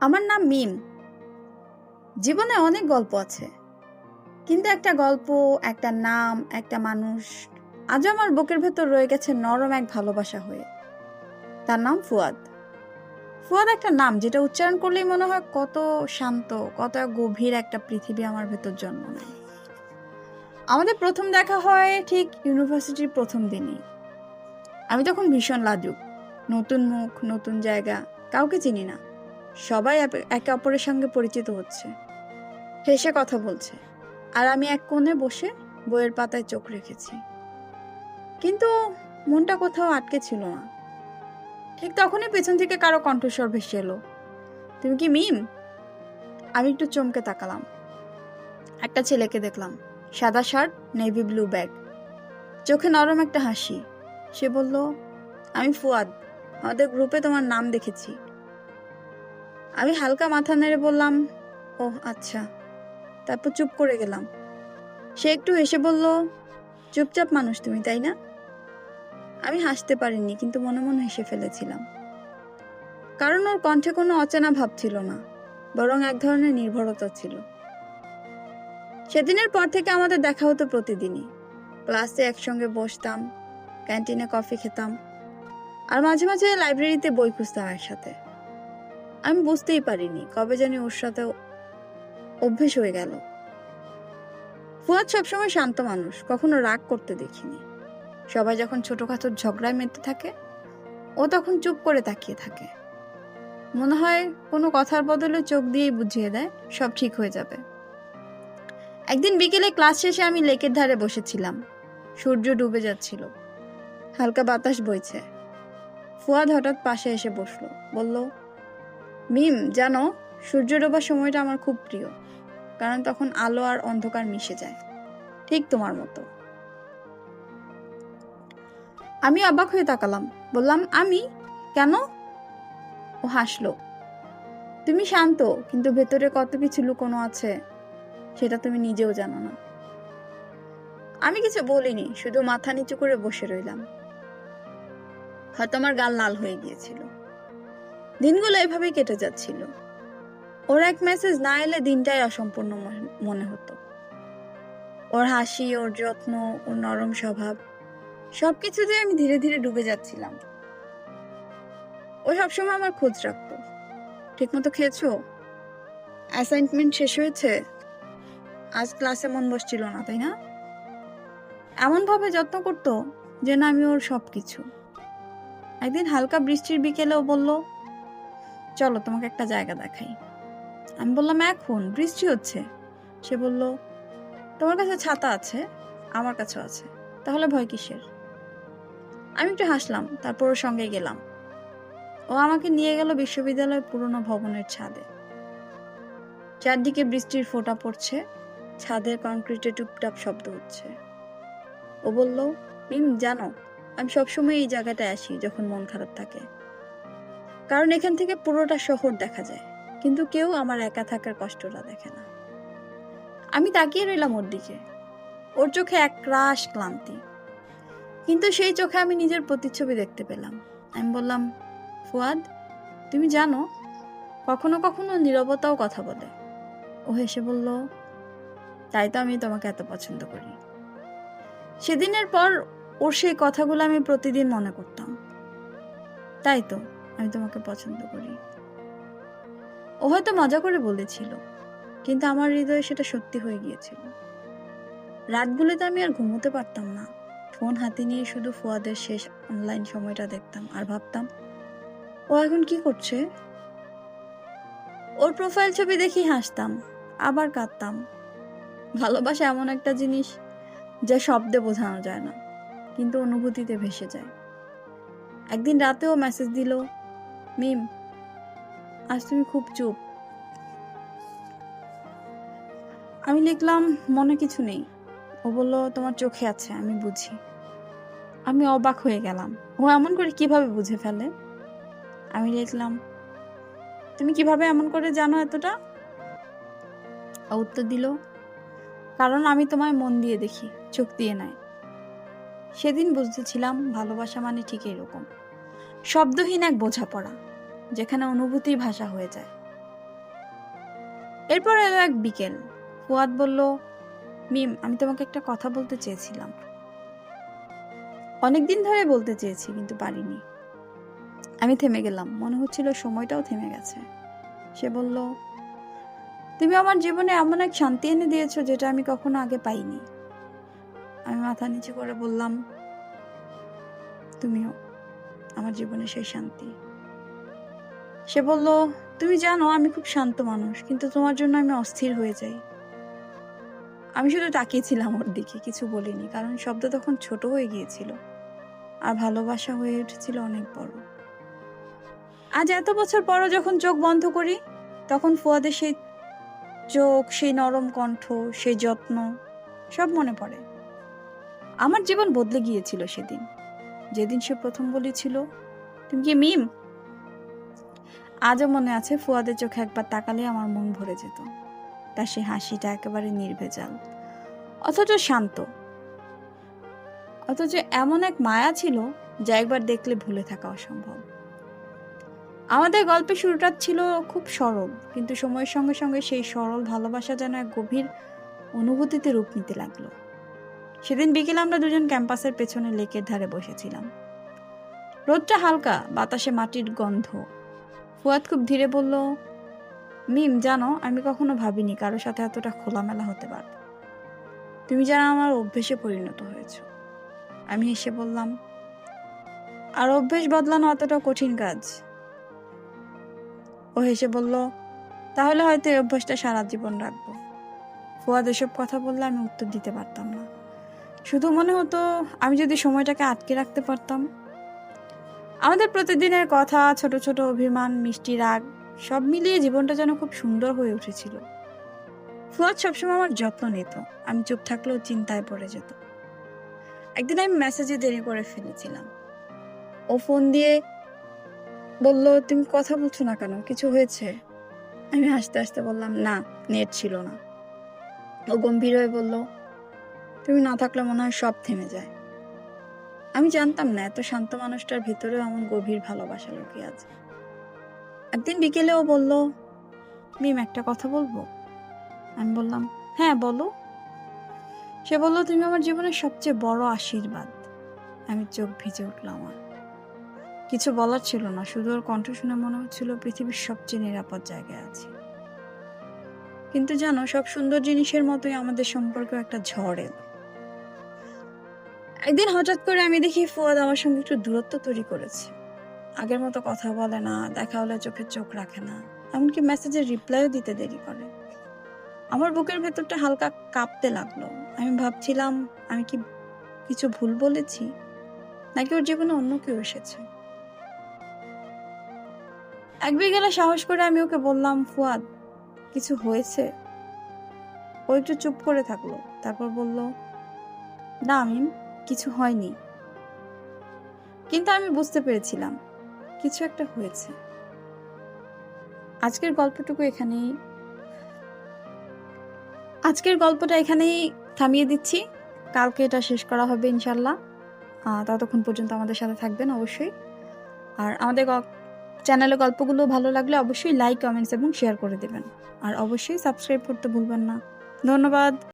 আমার নাম মিম। জীবনে অনেক গল্প আছে। কিন্তু একটা গল্প, একটা নাম, একটা মানুষ, আজও আমার বুকের ভেতর রয়ে গেছে নরম এক ভালোবাসা হয়ে। তার নাম ফুয়াদ। ফুয়াদ একটা নাম যেটা উচ্চারণ করলেই মনে হয় কত শান্ত, কত গভীর একটা পৃথিবী আমার ভেতর জন্ম নেয়। আমাদের প্রথম দেখা হয় ঠিক ইউনিভার্সিটির প্রথম দিনই। আমি তখন ভীষণ লাজুক। নতুন মুখ, নতুন জায়গা, কাউকে চিনি না। সবাই একে- অপরের সঙ্গে পরিচিত হচ্ছে। হেসে কথা বলছে। আর আমি এক কোণে বসে বইয়ের পাতায় চোখ রেখেছি। কিন্তু মনটা কোথাও আটকে ছিল না। ঠিক তখনই পেছন থেকে কারও কণ্ঠস্বর ভেসে এলো। তুমি কি মিম? আমি একটু চমকে তাকালাম। একটা ছেলেকে দেখলাম। সাদা শার্ট, নেভি ব্লু ব্যাগ। চোখে নরম একটা হাসি। সে বলল, আমি ফুয়াদ। আমাদের গ্রুপে তোমার নাম দেখেছি। আমি হালকা মাথা নেড়ে বললাম ও আচ্ছা। তারপর চুপ করে গেলাম। সে একটু হেসে বলল, চুপচাপ মানুষ তুমি, তাই না? আমি হাসতে পারিনি, কিন্তু মনে মনে হেসে ফেলেছিলাম। কারণ ওর কণ্ঠে কোনো অচেনা ভাব ছিল না, বরং এক ধরনের নির্ভরতা ছিল। সেদিনের পর থেকে আমাদের দেখা হতো প্রতিদিনই। ক্লাসে একসঙ্গে বসতাম, ক্যান্টিনে কফি খেতাম, আর মাঝে মাঝে লাইব্রেরিতে বই খুঁজতাম একসাথে। আমি বুঝতেই পারিনি কবে জানি ওর সাথে অভ্যেস হয়ে গেল। ফুয়াদ সবসময় শান্ত মানুষ, কখনো রাগ করতে দেখিনি। সবাই যখন ছোটখাটো ঝগড়ায় মেতে থাকে, ও তখন চুপ করে তাকিয়ে থাকে। মনে হয় কোনো কথার বদলে চোখ দিয়েই বুঝিয়ে দেয়, সব ঠিক হয়ে যাবে। একদিন বিকেলে ক্লাস শেষে আমি লেকের ধারে বসেছিলাম। সূর্য ডুবে যাচ্ছিল। হালকা বাতাস বইছে। ফুয়াদ হঠাৎ পাশে এসে বসল। বলল মিম, জানো, সূর্য ডোবার সময়টা আমার খুব প্রিয়, কারণ তখন আলো আর অন্ধকার মিশে যায়, ঠিক তোমার মতো। আমি অবাক হয়ে তাকালাম, বললাম, আমি? কেন? ও হাসলো, তুমি শান্ত, কিন্তু ভেতরে কত কিছু লুকোনো আছে, সেটা তুমি নিজেও জানো না। আমি কিছু বলিনি, শুধু মাথা নিচু করে বসে রইলাম। হয়তো আমার গাল লাল হয়ে গিয়েছিল। দিনগুলো এভাবেই কেটে যাচ্ছিল। ওর এক মেসেজ না এলে দিনটাই অসম্পূর্ণ মনে- হতো। ওর হাসি, ওর যত্ন, ওর নরম স্বভাব সবকিছুতে আমি ধীরে ধীরে ডুবে যাচ্ছিলাম। ও সবসময় আমার খোঁজ রাখতো। ঠিকমতো খেয়েছো? অ্যাসাইনমেন্ট শেষ হয়েছে? আজ ক্লাসে মন বসছিল না, তাই না? এমন ভাবে যত্ন করতো যে না আমি ওর সব কিছু একদিন হালকা বৃষ্টির বিকেলেও বলল চলো তোমাকে একটা জায়গা দেখাই। আমি বললাম, এখন? বৃষ্টি হচ্ছে? সে বলল, তোমার কাছে ছাতা আছে, আমার কাছেও আছে। তাহলে ভয় কিসের? আমি একটু হাসলাম, তারপর ওর সঙ্গে গেলাম। ও আমাকে নিয়ে গেল বিশ্ববিদ্যালয়ের পুরনো ভবনের ছাদে। চারদিকে বৃষ্টির ফোঁটা পড়ছে, ছাদের কংক্রিটে টুপটাপ শব্দ হচ্ছে। ও বলল, মিম, জানো, আমি সবসময় এই জায়গাটায় আসি যখন মন খারাপ থাকে। কারণ এখান থেকে পুরোটা শহর দেখা যায়, কিন্তু কেউ আমার একা থাকার কষ্টটা দেখে না। আমি তাকিয়ে রইলাম ওর দিকে। ওর চোখে এক রাশ ক্লান্তি। কিন্তু সেই চোখে আমি নিজের প্রতিচ্ছবি দেখতে পেলাম। আমি বললাম, ফুয়াদ, তুমি জানো, কখনো কখনো নীরবতাও কথা বলে। ও হেসে বলল, তাই তো আমি তোমাকে এত পছন্দ করি। সেদিনের পর ওর সেই কথাগুলো আমি প্রতিদিন মনে করতাম। তাই তো আমি তোমাকে পছন্দ করি। ও হয়তো মজা করে বলেছিল, কিন্তু আমার হৃদয়ে সেটা সত্যি হয়ে গিয়েছিল। রাতগুলোতে আমি আর ঘুমোতে পারতাম না। ফোন হাতে নিয়ে শুধু ফুয়াদের শেষ অনলাইন সময়টা দেখতাম আর ভাবতাম, ও এখন কি করছে? ওর প্রোফাইল ছবি দেখি হাসতাম, আবার কাঁদতাম। ভালোবাসা এমন একটা জিনিস যা শব্দে বোঝানো যায় না, কিন্তু অনুভূতিতে ভেসে যায়। একদিন রাতেও মেসেজ দিল মিম, আজ তুমি খুব চুপ। আমি লিখলাম, মনে কিছু নেই। ও বলল, তোমার চোখে আছে, আমি বুঝি। আমি অবাক হয়ে গেলাম। ও এমন করে কীভাবে বুঝে ফেলে? আমি লিখলাম, তুমি কীভাবে এমন করে জানো এতটা? উত্তর দিল, কারণ আমি তোমায় মন দিয়ে দেখি, চোখ দিয়ে নয় সেদিন বুঝতেছিলাম ভালোবাসা মানে ঠিক এরকম। শব্দহীন এক বোঝাপড়া। যেখানে অনুভূতি ভাষা হয়ে যায়। এরপর এলো এক বিকেল। ফুয়াদ বলল, মিম, আমি তোমাকে একটা কথা বলতে চেয়েছিলাম। অনেকদিন ধরে বলতে চেয়েছি, কিন্তু পারিনি। আমি থেমে গেলাম। মনে হচ্ছিল সময়টাও থেমে গেছে। সে বলল, তুমি আমার জীবনে এমন এক শান্তি এনে দিয়েছ যেটা আমি কখনো আগে পাইনি। আমি মাথা নিচু করে বললাম, তুমিও, আমার জীবনে সেই শান্তি। সে বলল, তুমি জানো, আমি খুব শান্ত মানুষ, কিন্তু তোমার জন্য আমি অস্থির হয়ে যাই। আমি শুধু তাকিয়েছিলাম ওর দিকে, কিছু বলিনি, কারণ শব্দ তখন ছোট হয়ে গিয়েছিল, আর ভালোবাসা হয়ে উঠেছিল অনেক বড়। আজ এত বছর পরও যখন চোখ বন্ধ করি, তখন ফুয়াদের সেই চোখ, সেই নরম কণ্ঠ, সেই যত্ন, সব মনে পড়ে। আমার জীবন বদলে গিয়েছিল সেদিন। যেদিন সে প্রথম বলেছিল, তুমি কি মিম? আজও মনে আছে ফুয়াদের চোখে একবার তাকালে আমার মন ভরে যেত। তার সে হাসিটা একেবারে নির্ভেজাল। অথচ শান্ত। অথচ এমন এক মায়া ছিল যা একবার দেখলে ভুলে থাকা অসম্ভব। আমাদের গল্পের শুরুটা ছিল খুব সরল, কিন্তু সময়ের সঙ্গে সঙ্গে সেই সরল ভালোবাসা যেন এক গভীর অনুভূতিতে রূপ নিতে লাগল। সেদিন বিকেলে আমরা দুজন ক্যাম্পাসের পেছনে লেকের ধারে বসেছিলাম। রোদটা হালকা, বাতাসে মাটির গন্ধ ফুয়াদ খুব ধীরে বলল, মিম, জানো, আমি কখনো ভাবিনি কারোর সাথে এতটা খোলামেলা হতে পারব। তুমি যেন আমার অভ্যেসে পরিণত হয়েছ। আমি হেসে বললাম, আর অভ্যেস বদলানো অতটা কঠিন কাজ। ও হেসে বলল, তাহলে হয়তো এই অভ্যাসটা সারা জীবন রাখব। ফুয়াদ এসব কথা বললে আমি উত্তর দিতে পারতাম না। শুধু মনে হতো আমি যদি সময়টাকে আটকে রাখতে পারতাম আমাদের প্রতিদিনের কথা, ছোট ছোট অভিমান, মিষ্টি রাগ, সব মিলিয়ে জীবনটা যেন খুব সুন্দর হয়ে উঠেছিল। ফুয়াদ সবসময় আমার যত্ন নিত। আমি চুপ থাকলেও চিন্তায় পড়ে যেত। একদিন আমি মেসেজে দেরি করে ফেলেছিলাম ও ফোন দিয়ে বলল, তুমি কথা বলছো না কেন? কিছু হয়েছে? আমি হাসতে হাসতে বললাম, না নেট ছিল না। ও গম্ভীর হয়ে বলল, তুমি না থাকলে মনে হয় সব থেমে যায়। আমি জানতাম না, এত শান্ত মানুষটার ভিতরেও এমন গভীর ভালোবাসা লুকিয়ে আছে। একদিন বিকেলে ও বলল, মিম, একটা কথা বলব? আমি বললাম হ্যাঁ বলো। সে বলল, তুমি আমার জীবনের সবচেয়ে বড় আশীর্বাদ। আমি চোখ ভিজে উঠলাম আমার। কিছু বলার ছিল না, শুধু ওর কণ্ঠ শুনে মনে হচ্ছিল পৃথিবীর সবচেয়ে নিরাপদ জায়গায় আছি। কিন্তু জানো, সব সুন্দর জিনিসের মতোই আমাদের সম্পর্ক একটা ঝড় এলো। একদিন হঠাৎ করে আমি দেখি ফুয়াদ আমার সঙ্গে একটু দূরত্ব তৈরি করেছে। আগের মতো কথা বলে না, দেখা হলে চোখে চোখ রাখে না, এমনকি মেসেজের রিপ্লাইও দিতে দেরি করে। আমার বুকের ভেতরটা হালকা কাঁপতে লাগল। আমি ভাবছিলাম, আমি কি কিছু ভুল বলেছি? নাকি ওর জীবনে অন্য কেউ এসেছে? এক বিকেলে সাহস করে আমি ওকে বললাম, ফুয়াদ, কিছু হয়েছে? ও একটু চুপ করে থাকল, তারপর বলল, না আমি কিছু হয়নি। কিন্তু আমি বুঝতে পেরেছিলাম, কিছু একটা হয়েছে। আজকের গল্পটুকু এখানেই আজকের গল্পটা এখানেই থামিয়ে দিচ্ছি। কালকে এটা শেষ করা হবে ইনশাল্লাহ ততক্ষণ পর্যন্ত আমাদের সাথে থাকবেন অবশ্যই। আর আমাদের চ্যানেলে গল্পগুলো ভালো লাগলে অবশ্যই লাইক, কমেন্টস এবং শেয়ার করে দেবেন। আর অবশ্যই সাবস্ক্রাইব করতে ভুলবেন না। ধন্যবাদ।